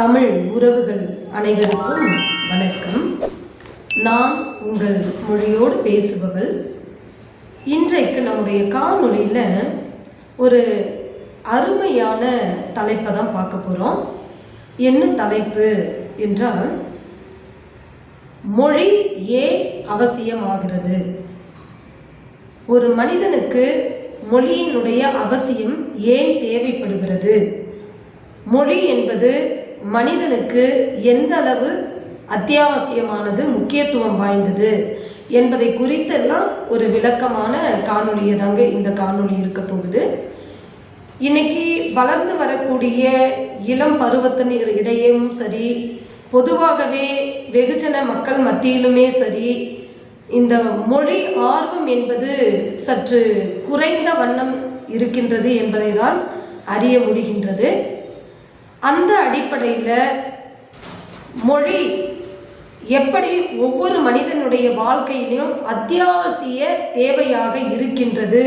தமிழ் உறவுகள் அனைவருக்கும் வணக்கம். நான் உங்கள் மொழியோடு பேசுபவள். இன்றைக்கு நம்முடைய காணொலியில் ஒரு அருமையான தலைப்பை தான் பார்க்க போகிறோம் என்ன தலைப்பு என்றால் மொழி ஏன் அவசியமாகிறது. ஒரு மனிதனுக்கு மொழியினுடைய அவசியம் ஏன் தேவைப்படுகிறது? மொழி என்பது மனிதனுக்கு எந்த அளவு அத்தியாவசியமானது முக்கியத்துவம் வாய்ந்தது என்பதை குறித்தெல்லாம் ஒரு விளக்கமான காணொலியை தாங்க இந்த காணொளி இருக்க போகுது. இன்னைக்கு வளர்ந்து வரக்கூடிய இளம் பருவத்தினர் இடையேயும் சரி பொதுவாகவே வெகுஜன மக்கள் மத்தியிலுமே சரி இந்த மொழி ஆர்வம் என்பது சற்று குறைந்த வண்ணம் இருக்கின்றது என்பதை தான் அறிய முடிகின்றது. அந்த அடிப்படையில் மொழி எப்படி ஒவ்வொரு மனிதனுடைய வாழ்க்கையிலும் அத்தியாவசிய தேவையாக இருக்கின்றது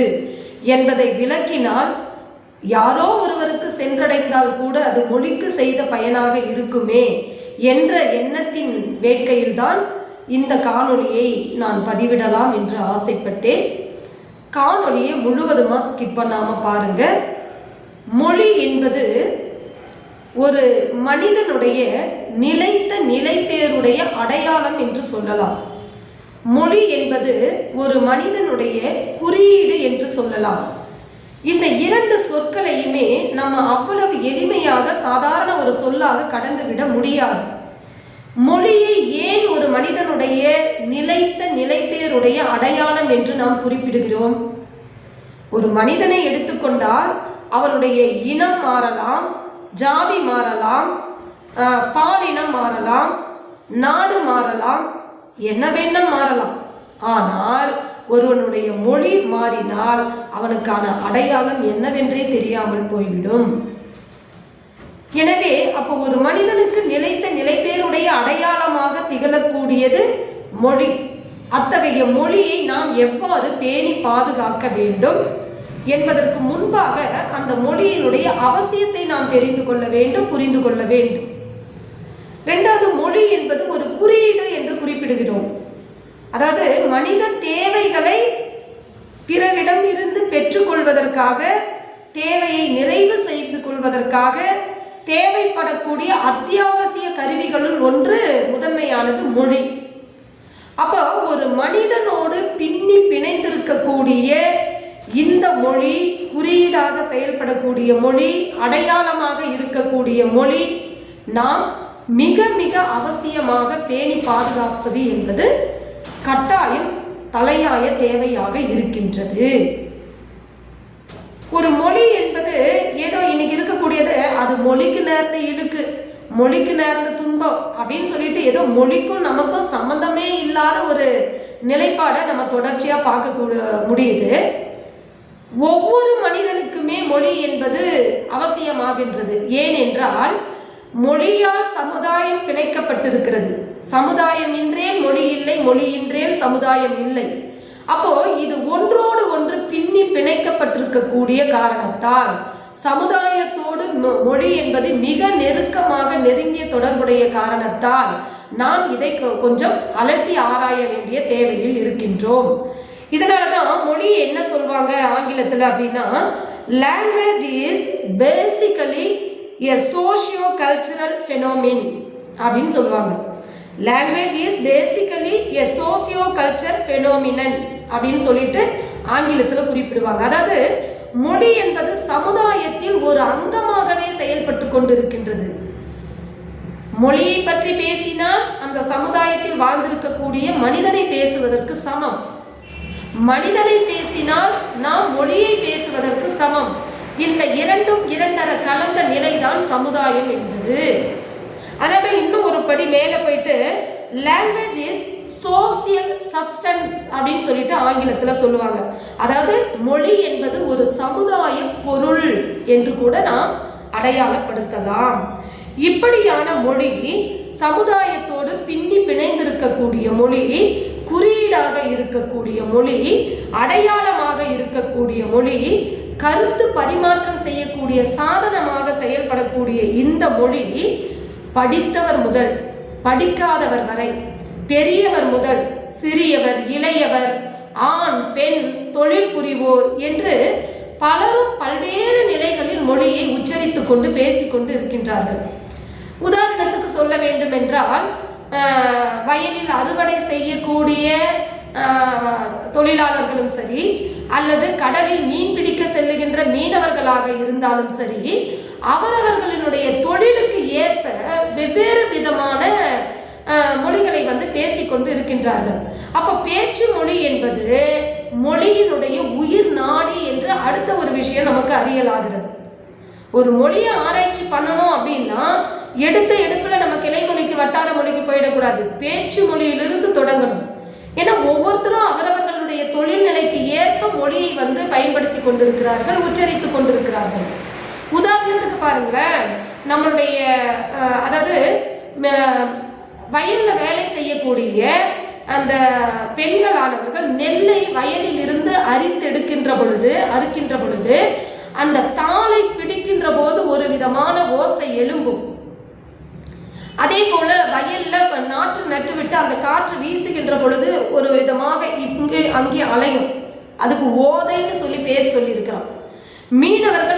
என்பதை விளக்கினால் யாரோ ஒருவருக்கு சென்றடைந்தால் கூட அது மொழிக்கு செய்த பயனாக இருக்குமே என்ற எண்ணத்தின் வேட்கையில்தான் இந்த காணொளியை நான் பதிவிடலாம் என்று ஆசைப்பட்டேன். காணொளியை முழுவதுமாக ஸ்கிப் பண்ணாமல் பாருங்க. மொழி என்பது ஒரு மனிதனுடைய நிலைத்த நிலைப்பேருடைய அடையாளம் என்று சொல்லலாம். மொழி என்பது ஒரு மனிதனுடைய குறியீடு என்று சொல்லலாம். இந்த இரண்டு சொற்களையுமே நம்ம அவ்வளவு எளிமையாக சாதாரண ஒரு சொல்லாக கடந்துவிட முடியாது. மொழியை ஏன் ஒரு மனிதனுடைய நிலைத்த நிலைப்பேருடைய அடையாளம் என்று நாம் குறிப்பிடுகிறோம்? ஒரு மனிதனை எடுத்துக்கொண்டால் அவனுடைய இனம் மாறலாம் ஜாதி மாறலாம் பாலினம் மாறலாம் நாடு மாறலாம் என்ன வேணா மாறலாம். ஆனால் ஒருவனுடைய மொழி மாறினால் அவனுக்கான அடையாளம் என்னவென்றே தெரியாமல் போய்விடும். எனவே அப்போ ஒரு மனிதனுக்கு நிலைத்த நிலைப்பேருடைய அடையாளமாக திகழக்கூடியது மொழி. அத்தகைய மொழியை நாம் எவ்வாறு பேணி பாதுகாக்க வேண்டும்? என்பதற்கு முன்பாக அந்த மொழியினுடைய அவசியத்தை நாம் தெரிந்து கொள்ள வேண்டும் புரிந்து கொள்ள வேண்டும். ரெண்டாவது மொழி என்பது ஒரு குறியீடு என்று குறிப்பிடுகிறோம். அதாவது மனித தேவைகளை பிறரிடம் இருந்து பெற்றுக்கொள்வதற்காக தேவையை நிறைவு செய்து கொள்வதற்காக தேவைப்படக்கூடிய அத்தியாவசிய கருவிகளுள் ஒன்று முதன்மையானது மொழி. அப்போ ஒரு மனிதனோடு பின்னி பிணைந்திருக்கக்கூடிய இந்த மொழி குறியீடாக செயல்படக்கூடிய மொழி அடையாளமாக இருக்கக்கூடிய மொழி நாம் மிக மிக அவசியமாக பேணி பாதுகாப்பது என்பது கட்டாயம் தலையாய தேவையாக இருக்கின்றது. ஒரு மொழி என்பது ஏதோ இன்னைக்கு இருக்கக்கூடியது அது மொழிக்கு நேர்ந்த இழுக்கு மொழிக்கு நேர்ந்த துன்பம் அப்படின்னு சொல்லிட்டு ஏதோ மொழிக்கும் நமக்கும் சம்மந்தமே இல்லாத ஒரு நிலைப்பாடை நம்ம தொடர்ச்சியாக பார்க்க முடியுது. ஒவ்வொரு மனிதனுக்குமே மொழி என்பது அவசியமாகின்றது. ஏனென்றால் மொழியால் சமுதாயம் பிணைக்கப்பட்டிருக்கிறது. சமுதாயம் இன்றேல் மொழி இல்லை மொழி இன்றேல் சமுதாயம் இல்லை. அப்போ இது ஒன்றோடு ஒன்று பின்னி பிணைக்கப்பட்டிருக்கக்கூடிய காரணத்தால் சமுதாயத்தோடு மொ- மொழி என்பது மிக நெருக்கமாக நெருங்கிய தொடர்புடைய காரணத்தால் நாம் இதை கொ- கொஞ்சம் அலசி ஆராய வேண்டிய தேவையில் இருக்கின்றோம். இதனால தான் மொழி என்ன சொல்வாங்க ஆங்கிலத்தில் அப்படின்னா language is basically a socio cultural phenomenon அப்படின்னு சொல்லுவாங்க. Language is basically a socio culture phenomenon அப்படின்னு சொல்லிட்டு ஆங்கிலத்தில் குறிப்பிடுவாங்க. அதாவது மொழி என்பது சமுதாயத்தில் ஒரு அங்கமாகவே செயல்பட்டு கொண்டிருக்கின்றது. மொழியை பற்றி பேசினால் அந்த சமுதாயத்தில் வாழ்ந்திருக்கக்கூடிய மனிதனை பேசுவதற்கு சமம். மனிதனை பேசினால் நாம் மொழியை பேசுவதற்கு சமம். இந்த இரண்டும் இரண்டர கலந்த நிலைதான் சமுதாயம் என்பது. அதனால இன்னும் ஒரு படி மேலே போயிட்டு லாங்குவேஜ் இஸ் சோசியல் சப்ஸ்டன்ஸ் அப்படின்னு சொல்லிட்டு ஆங்கிலத்தில் சொல்லுவாங்க. அதாவது மொழி என்பது ஒரு சமுதாய பொருள் என்று கூட நாம் அடையாளப்படுத்தலாம். இப்படியான மொழி சமுதாயத்தோடு பின்னி பிணைந்திருக்கக்கூடிய மொழி குறியீடாக இருக்கக்கூடிய மொழி அடையாளமாக இருக்கக்கூடிய மொழி கருத்து பரிமாற்றம் செய்யக்கூடிய சாதனமாக செயல்படக்கூடிய இந்த மொழி படித்தவர் முதல் படிக்காதவர் வரை பெரியவர் முதல் சிறியவர் இளையவர் ஆண் பெண் தொழில் புரிவோர் என்று பலரும் பல்வேறு நிலைகளில் மொழியை உச்சரித்துக் கொண்டு பேசிக்கொண்டு இருக்கின்றார்கள். உதாரணத்துக்கு சொல்ல வேண்டும் என்றால் வயலில் அறுவடை செய்யக்கூடிய தொழிலாளர்களும் சரி அல்லது கடலில் மீன் பிடிக்க செல்லுகின்ற மீனவர்களாக இருந்தாலும் சரி அவரவர்களினுடைய தொழிலுக்கு ஏற்ப வெவ்வேறு விதமான மொழிகளை வந்து பேசிக்கொண்டு இருக்கின்றார்கள். அப்போ பேச்சு மொழி என்பது மொழியினுடைய உயிர் நாடி என்று அடுத்த ஒரு விஷயம் நமக்கு அறியலாகிறது. ஒரு மொழியை ஆராய்ச்சி பண்ணணும் அப்படின்னா எடுத்த எடுப்பில் நம்ம கிளைமொழிக்கு வட்டார மொழிக்கு போயிடக்கூடாது. பேச்சு மொழியிலிருந்து தொடங்கணும். ஏன்னா ஒவ்வொருத்தரும் அவரவர்களுடைய தொழில் நிலைக்கு ஏற்ப மொழியை வந்து பயன்படுத்தி கொண்டிருக்கிறார்கள் உச்சரித்து கொண்டிருக்கிறார்கள். உதாரணத்துக்கு பாருங்களேன். நம்மளுடைய அதாவது ம- வேலை செய்யக்கூடிய அந்த பெண்களானவர்கள் நெல்லை வயலில் இருந்து அரித்தெடுக்கின்ற பொழுது அறுக்கின்ற பொழுது அந்த தாளை பிடிக்கின்ற போது ஒரு விதமான ஓசை எழும்பும். அதே போல வயல்ல நாற்று நட்டு விட்டு அந்த காற்று வீசுகின்ற பொழுது ஒரு விதமாக இங்கு அங்கே அலையும். அதுக்கு ஓதைன்னு சொல்லி பேர் சொல்லியிருக்கிறான். மீனவர்கள்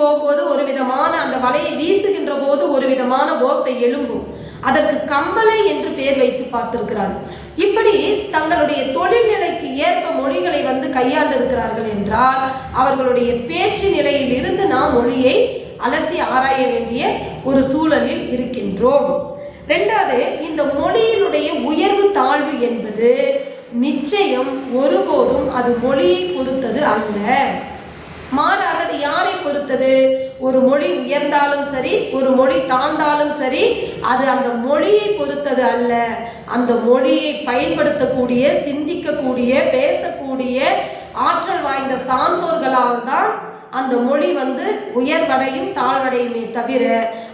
போகும்போது ஒரு விதமான அந்த வலையை வீசுகின்ற போது ஒரு விதமான ஓசை எழும்பும். அதற்கு கம்பளை என்று பெயர் வைத்து பார்த்திருக்கிறார். இப்படி தங்களுடைய தொழில் நிலைக்கு ஏற்ப மொழிகளை வந்து கையாண்டு இருக்கிறார்கள் என்றால் அவர்களுடைய பேச்சு நிலையில் இருந்து நாம் மொழியை அலசி ஆராய வேண்டிய ஒரு சூழலில் இருக்கின்றோம். ரெண்டாவது இந்த மொழியினுடைய உயர்வு தாழ்வு என்பது நிச்சயம் ஒருபோதும் அது மொழியை பொறுத்தது அல்ல. மாறாக அது யாரை பொறுத்தது? ஒரு மொழி உயர்ந்தாலும் சரி ஒரு மொழி தாழ்ந்தாலும் சரி அது அந்த மொழியை பொறுத்தது அல்ல. அந்த மொழியை பயன்படுத்தக்கூடிய சிந்திக்கக்கூடிய பேசக்கூடிய ஆற்றல் வாய்ந்த சான்றோர்களால் தான் அந்த மொழி வந்து உயர்வடையும் தாழ்வடையுமே தவிர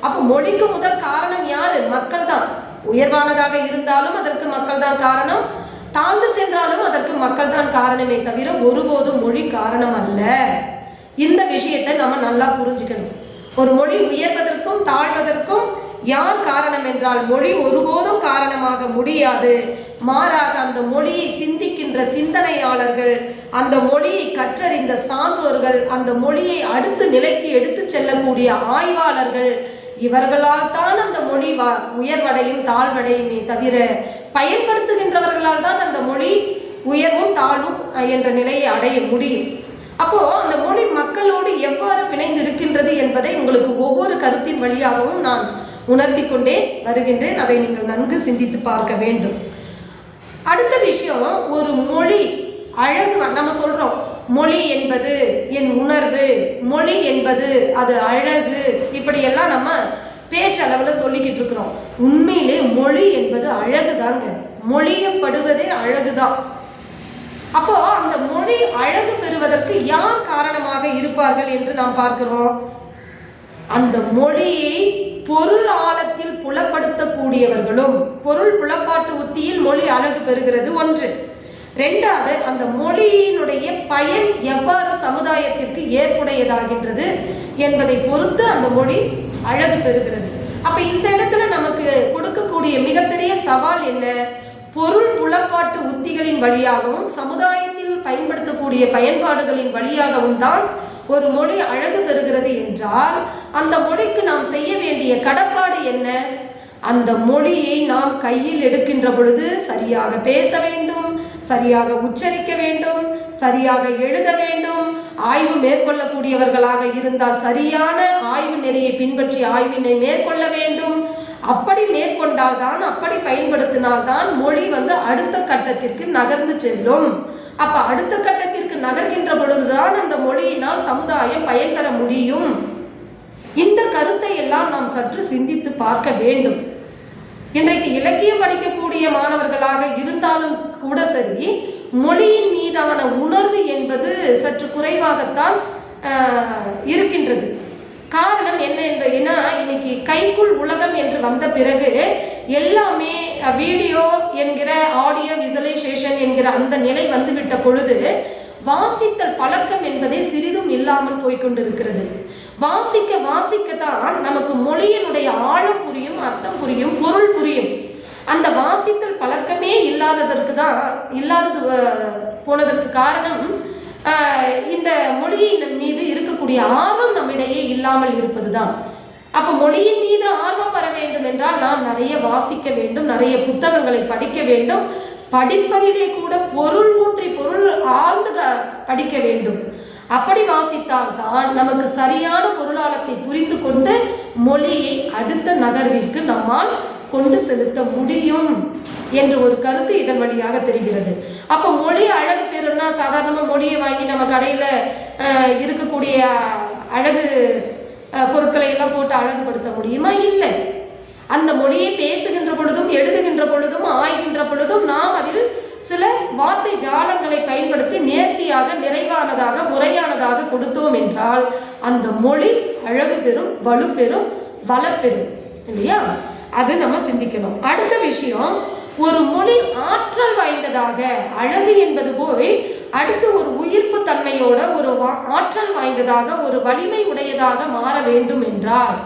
அப்போ மொழிக்கு முதல் காரணம் யாரு? மக்கள் தான். உயர்வானதாக இருந்தாலும் அதற்கு மக்கள் தான் காரணம். தாழ்ந்து சென்றாலும் அதற்கு மக்கள் தான் காரணமே தவிர ஒருபோதும் மொழி காரணம் அல்ல. இந்த விஷயத்தை நம்ம நல்லா புரிஞ்சுக்கணும். ஒரு மொழி உயர்வதற்கும் தாழ்வதற்கும் யார் காரணம் என்றால் மொழி ஒருபோதும் காரணமாக முடியாது. மாறாக அந்த மொழியை சிந்திக்கின்ற சிந்தனையாளர்கள் அந்த மொழியை கற்றறிந்த சான்றோர்கள் அந்த மொழியை அடுத்த நிலைக்கு எடுத்து செல்லக்கூடிய ஆய்வாளர்கள் இவர்களால் தான் அந்த மொழி வா உயர்வடையும் தாழ்வடையுமே தவிர பயன்படுத்துகின்றவர்களால் தான் அந்த மொழி உயர்வும் தாழ்வும் என்ற நிலையை அடைய முடியும். அப்போ அந்த மொழி மக்களோடு எவ்வாறு பிணைந்து இருக்கின்றது என்பதை உங்களுக்கு ஒவ்வொரு கருத்தின் வழியாகவும் நான் உணர்த்தி கொண்டே வருகின்றேன். அதை நீங்கள் நன்கு சிந்தித்து பார்க்க வேண்டும். அடுத்த விஷயம் ஒரு மொழி அழகு வ- நம்ம சொல்றோம் மொழி என்பது என் உணர்வு மொழி என்பது அது அழகு இப்படியெல்லாம் நம்ம பேச்சளவில் சொல்லிக்கிட்டு இருக்கிறோம். உண்மையிலே மொழி என்பது அழகு தாங்க மொழியப்படுவதே அழகுதான். அப்போ மொழி அழகு பெறுவதற்கு யார் காரணமாக இருப்பார்கள் என்று நாம் பார்க்கிறோம். அந்த மொழியை பொருள் ஆழத்தில் புலப்படுத்தக்கூடியவர்களும் பொருள் புலப்பாட்டு உத்தியில் மொழி அழகு பெறுகிறது ஒன்று. ரெண்டாவது அந்த மொழியினுடைய பயன் எவ்வாறு சமுதாயத்திற்கு ஏற்புடையதாகின்றது என்பதை பொறுத்து அந்த மொழி அழகு பெறுகிறது. அப்ப இந்த இடத்துல நமக்கு கொடுக்கக்கூடிய மிகப்பெரிய சவால் என்ன? பொருள் புலப்பாட்டு உத்திகளின் வழியாகவும் சமுதாயத்தை பயன்படுத்தக்கூடிய பயன்பாடுகளின் வழியாகவும் தான் ஒரு மொழி அழகு பெறுகிறது என்றால் அந்த மொழிக்கு நாம் செய்ய வேண்டிய கடப்பாடு என்ன? அந்த மொழியை நாம் கையில் எடுக்கின்ற பொழுது சரியாக பேச வேண்டும் சரியாக உச்சரிக்க வேண்டும் சரியாக எழுத வேண்டும். ஆய்வு மேற்கொள்ளக்கூடியவர்களாக இருந்தால் சரியான ஆய்வு நெறியை பின்பற்றி ஆய்வினை மேற்கொள்ள வேண்டும். அப்படி மேற்கொண்டால்தான் அப்படி பயன்படுத்தினால்தான் மொழி வந்து அடுத்த கட்டத்திற்கு நகர்ந்து செல்லும். அப்ப அடுத்த கட்டத்திற்கு நகர்கின்ற பொழுதுதான் அந்த மொழியினால் சமுதாயம் பயன்பெற முடியும். இந்த கருத்தை எல்லாம் நாம் சற்று சிந்தித்து பார்க்க வேண்டும். இன்றைக்கு இலக்கியம் படிக்கக்கூடிய மாணவர்களாக இருந்தாலும் கூட சரி மொழியின் மீதான உணர்வு என்பது சற்று குறைவாகத்தான் இருக்கின்றது. காரணம் என்ன என்று ஏன்னா இன்னைக்கு கைக்குள் உலகம் என்று வந்த பிறகு எல்லாமே வீடியோ என்கிற ஆடியோ விசுவலைசேஷன் என்கிற அந்த நிலை வந்துவிட்ட பொழுது வாசித்தல் பழக்கம் என்பதே சிறிதும் இல்லாமல் போய்கொண்டிருக்கிறது வாசிக்க வாசிக்க தான் நமக்கு மொழியினுடைய ஆழம் புரியும் அர்த்தம் புரியும் பொருள் புரியும். அந்த வாசித்தல் பழக்கமே இல்லாததற்கு தான் இல்லாதது போனதற்கு காரணம் இந்த மொழியின் மீது இருக்கக்கூடிய ஆர்வம் நம்மிடையே இல்லாமல் இருப்பதுதான். அப்ப மொழியின் மீது ஆர்வம் வர வேண்டும் என்றால் நாம் நிறைய வாசிக்க வேண்டும் நிறைய புத்தகங்களை படிக்க வேண்டும். படிப்பதிலே கூட பொருள் ஊன்றி பொருள் ஆழ்ந்து படிக்க வேண்டும். அப்படி வாசித்தால் தான் நமக்கு சரியான பொருளாளத்தை புரிந்து கொண்டு மொழியை அடுத்த நகர்விற்கு நம்மால் கொண்டு செலுத்த முடியும் என்ற ஒரு கருத்து இதன் வழியாக தெரிகிறது. அப்போ மொழி அழகு பெறும்னா சாதாரணமாக மொழியை வாங்கி நம்ம கடையில் இருக்கக்கூடிய அழகு பொருட்களை எல்லாம் போட்டு அழகுபடுத்த முடியுமா? இல்லை. அந்த மொழியை பேசுகின்ற பொழுதும் எழுதுகின்ற பொழுதும் ஆய்கின்ற பொழுதும் நாம் அதில் சில வார்த்தை ஜாலங்களை பயன்படுத்தி நேர்த்தியாக நிறைவானதாக முறையானதாக கொடுத்தோம் என்றால் அந்த மொழி அழகு பெறும் வலு பெறும் வளப்பெறும் இல்லையா? அது நம்ம சிந்திக்கணும். அடுத்த விஷயம் ஒரு மொழி ஆற்றல் வாய்ந்ததாக அழகு என்பது போய் அடுத்து ஒரு உயிர்ப்பு தன்மையோட ஒரு வா- ஆற்றல் வாய்ந்ததாக ஒரு வலிமை உடையதாக மாற வேண்டும் என்றால்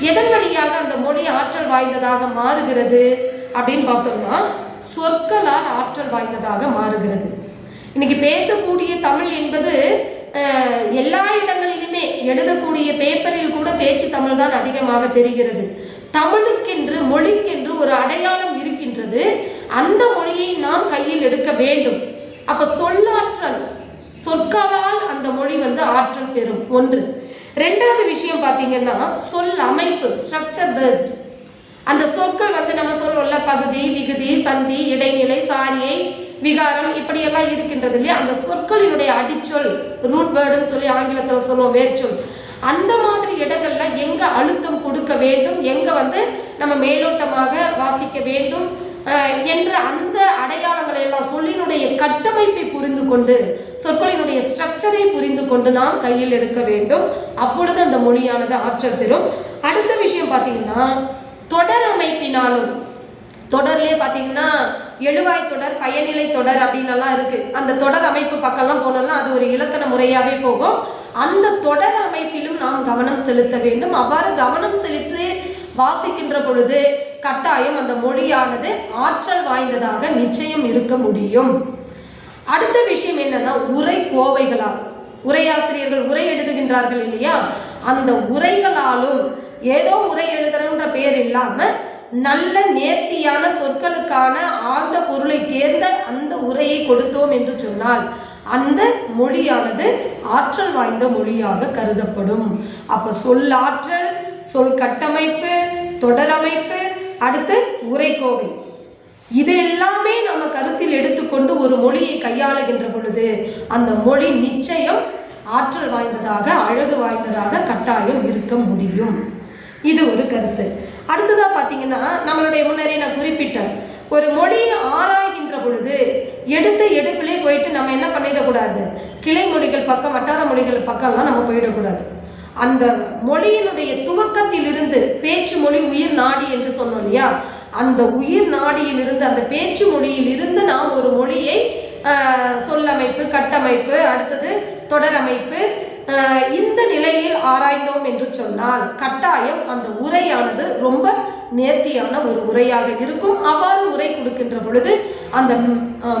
எதன் வழியாக அந்த மொழி ஆற்றல் வாய்ந்ததாக மாறுகிறது அப்படின்னு பார்த்தோம்னா சொற்களால் ஆற்றல் வாய்ந்ததாக மாறுகிறது. இன்னைக்கு பேசக்கூடிய தமிழ் என்பது எல்லா இடங்களிலுமே எழுதக்கூடிய பேப்பரில் கூட பேச்சு தமிழ் தான் அதிகமாக தெரிகிறது. தமிழுக்கென்று மொழிக்கென்று ஒரு அடையாளம் இருக்கின்றது. அந்த மொழியை நாம் கையில் எடுக்க வேண்டும். அப்ப சொல்லாற்றல் சொற்களால் அந்த மொழி வந்து ஆற்றல் பெறும். ஒன்று. ரெண்டாவது விஷயம் பார்த்தீங்கன்னா சொல் அமைப்பு ஸ்ட்ரக்சர் பேஸ்ட் அந்த சொற்கள் வந்து நம்ம சொல்றோம்ல பகுதி விகுதி சந்தி இடைநிலை சாரியை விகாரம் இப்படியெல்லாம் இருக்கின்றது இல்லையா? அந்த சொற்களினுடைய அடிச்சொல் ரூட் வேர்டுன்னு சொல்லி ஆங்கிலத்தில் சொல்லுவோம் வேர்ச்சொல். அந்த மாதிரி இடங்கள்ல எங்க அழுத்தம் கொடுக்க வேண்டும்? எங்க வந்து நம்ம மேலோட்டமாக வாசிக்க வேண்டும்? என்ற அந்த அடையாளங்களை எல்லாம் சொல்லினுடைய கட்டமைப்பை புரிந்து கொண்டு சொற்களினுடைய ஸ்ட்ரக்சரை புரிந்து கொண்டு நாம் கையில் எடுக்க வேண்டும். அப்பொழுது அந்த மொழியானது ஆற்றல் பெறும். அடுத்த விஷயம் பார்த்தீங்கன்னா தொடர் அமைப்பினாலும் தொடர்லேயே பார்த்தீங்கன்னா எழுவாய் தொடர் பயனிலை தொடர் அப்படின்னு எல்லாம் இருக்கு. அந்த தொடர் அமைப்பு பக்கம்லாம் போனோம்னா அது ஒரு இலக்கண முறையாகவே போகும். அந்த தொடர் அமைப்பிலும் நாம் கவனம் செலுத்த வேண்டும். அவ்வாறு கவனம் செலுத்தி வாசிக்கின்ற பொழுது கட்டாயம் அந்த மொழியானது ஆற்றல் வாய்ந்ததாக நிச்சயம் இருக்க முடியும். அடுத்த விஷயம் என்னன்னா உரை கோவைகளால். உரையாசிரியர்கள் உரை எழுதுகின்றார்கள் இல்லையா? அந்த உரைகளாலும் ஏதோ உரை எழுதுறன்ற பேர் இல்லாம நல்ல நேர்த்தியான சொற்களுக்கான ஆழ்ந்த பொருளை தேர்ந்த அந்த உரையை கொடுத்தோம் என்று சொன்னால் அந்த மொழியானது ஆற்றல் வாய்ந்த மொழியாக கருதப்படும். அப்ப சொல்லாற்றல் சொல் கட்டமைப்பு தொடரமைப்பு அடுத்து உரைக்கோவை இது எல்லாமே நம்ம கருத்தில் எடுத்துக்கொண்டு ஒரு மொழியை கையாளுகின்ற பொழுது அந்த மொழி நிச்சயம் ஆற்றல் வாய்ந்ததாக அழகு வாய்ந்ததாக கட்டாயம் இருக்க முடியும். இது ஒரு கருத்து. அடுத்ததாக பார்த்தீங்கன்னா நம்மளுடைய முன்னரே நான் குறிப்பிட்டேன். ஒரு மொழியை ஆராய்கின்ற பொழுது எடுத்த எடுப்பிலே போயிட்டு நம்ம என்ன பண்ணிடக்கூடாது? கிளை மொழிகள் பக்கம் வட்டார மொழிகள் பக்கம்லாம் நம்ம போயிடக்கூடாது. அந்த மொழியினுடைய துவக்கத்திலிருந்து பேச்சு மொழி உயிர் நாடி என்று சொன்னோம் இல்லையா? அந்த உயிர் நாடியிலிருந்து அந்த பேச்சு மொழியிலிருந்து நாம் ஒரு மொழியை சொல்லமைப்பு கட்டமைப்பு அடுத்தது தொடரமைப்பு இந்த நிலையில் ஆராய்ந்தோம் என்று சொன்னால் கட்டாயம் அந்த உரையானது ரொம்ப நேர்த்தியான ஒரு உரையாக இருக்கும். அவ்வாறு உரை கொடுக்கின்ற பொழுது அந்த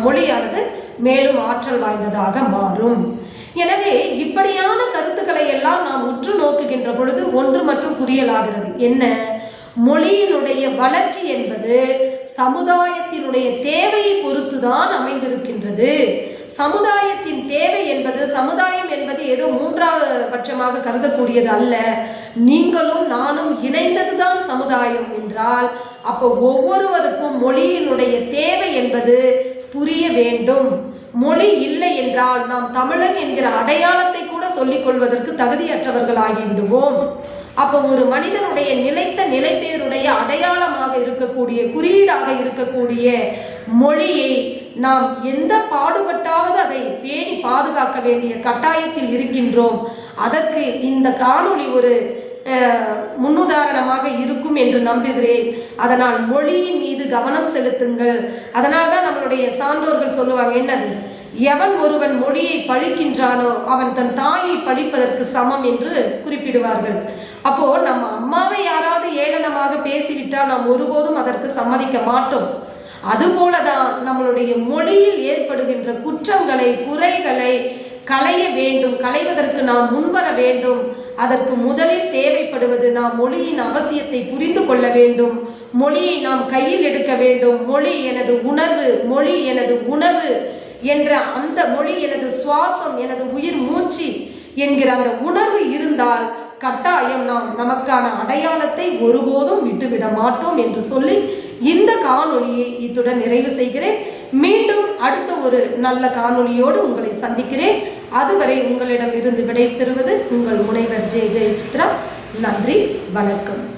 மொழியானது மேலும் ஆற்றல் வாய்ந்ததாக மாறும். எனவே இப்படியான கருத்துக்களை எல்லாம் நாம் உற்று நோக்குகின்ற பொழுது ஒன்று மற்றும் புரியலாகிறது. என்ன? மொழியினுடைய வளர்ச்சி என்பது சமுதாயத்தினுடைய தேவையை பொறுத்துதான் அமைந்திருக்கின்றது. சமுதாயத்தின் தேவை என்பது சமுதாயம் என்பது ஏதோ மூன்றாவது பட்சமாக கருதக்கூடியது அல்ல. நீங்களும் நானும் இணைந்ததுதான் சமுதாயம் என்றால் அப்போ ஒவ்வொருவருக்கும் மொழியினுடைய தேவை என்பது புரிய வேண்டும். மொழி இல்லை என்றால் நாம் தமிழன் என்கிற அடையாளத்தை கூட சொல்லிக் கொள்வதற்கு தகுதியற்றவர்களாகிவிடுவோம் அப்போ ஒரு மனிதனுடைய நிலைத்த நிலைப்பேருடைய அடையாளமாக இருக்கக்கூடிய குறியீடாக இருக்கக்கூடிய மொழியை நாம் எந்த பாடுபட்டாவது அதை பேணி பாதுகாக்க வேண்டிய கட்டாயத்தில் இருக்கின்றோம். அதற்கு இந்த காணொளி ஒரு முன்னுதாரணமாக இருக்கும் என்று நம்புகிறேன். அதனால் மொழியின் மீது கவனம் செலுத்துங்கள். அதனால் தான் நம்மளுடைய சான்றோர்கள் சொல்லுவாங்க என்னது? எவன் ஒருவன் மொழியை பழிக்கின்றானோ அவன் தன் தாயை பழிப்பதற்கு சமம் என்று குறிப்பிடுவார்கள். அப்போ நம்ம அம்மாவை யாராவது ஏளனமாக பேசிவிட்டால் நாம் ஒருபோதும் அதற்கு சம்மதிக்க மாட்டோம். அதுபோலதான் நம்மளுடைய மொழியில் ஏற்படுகின்ற குற்றங்களை குறைகளை களைய வேண்டும் களைவதற்கு நாம் முன்வர வேண்டும். அதற்கு முதலில் தேவைப்படுவது நாம் மொழியின் அவசியத்தை புரிந்து கொள்ள வேண்டும். மொழியை நாம் கையில் எடுக்க வேண்டும். மொழி எனது உணர்வு மொழி எனது உணவு என்ற அந்த மொழி எனது சுவாசம் எனது உயிர் மூச்சு என்கிற அந்த உணர்வு இருந்தால் கட்டாயம் நாம் நமக்கான அடையாளத்தை ஒருபோதும் விட்டுவிட மாட்டோம் என்று சொல்லி இந்த காணொளியை இத்துடன் நிறைவு செய்கிறேன். மீண்டும் அடுத்த ஒரு நல்ல காணொளியோடு உங்களை சந்திக்கிறேன். அதுவரை உங்களிடம் இருந்து விடைபெறுவது உங்கள் முனைவர் ஜெய ஜெயசித்ரா. நன்றி வணக்கம்.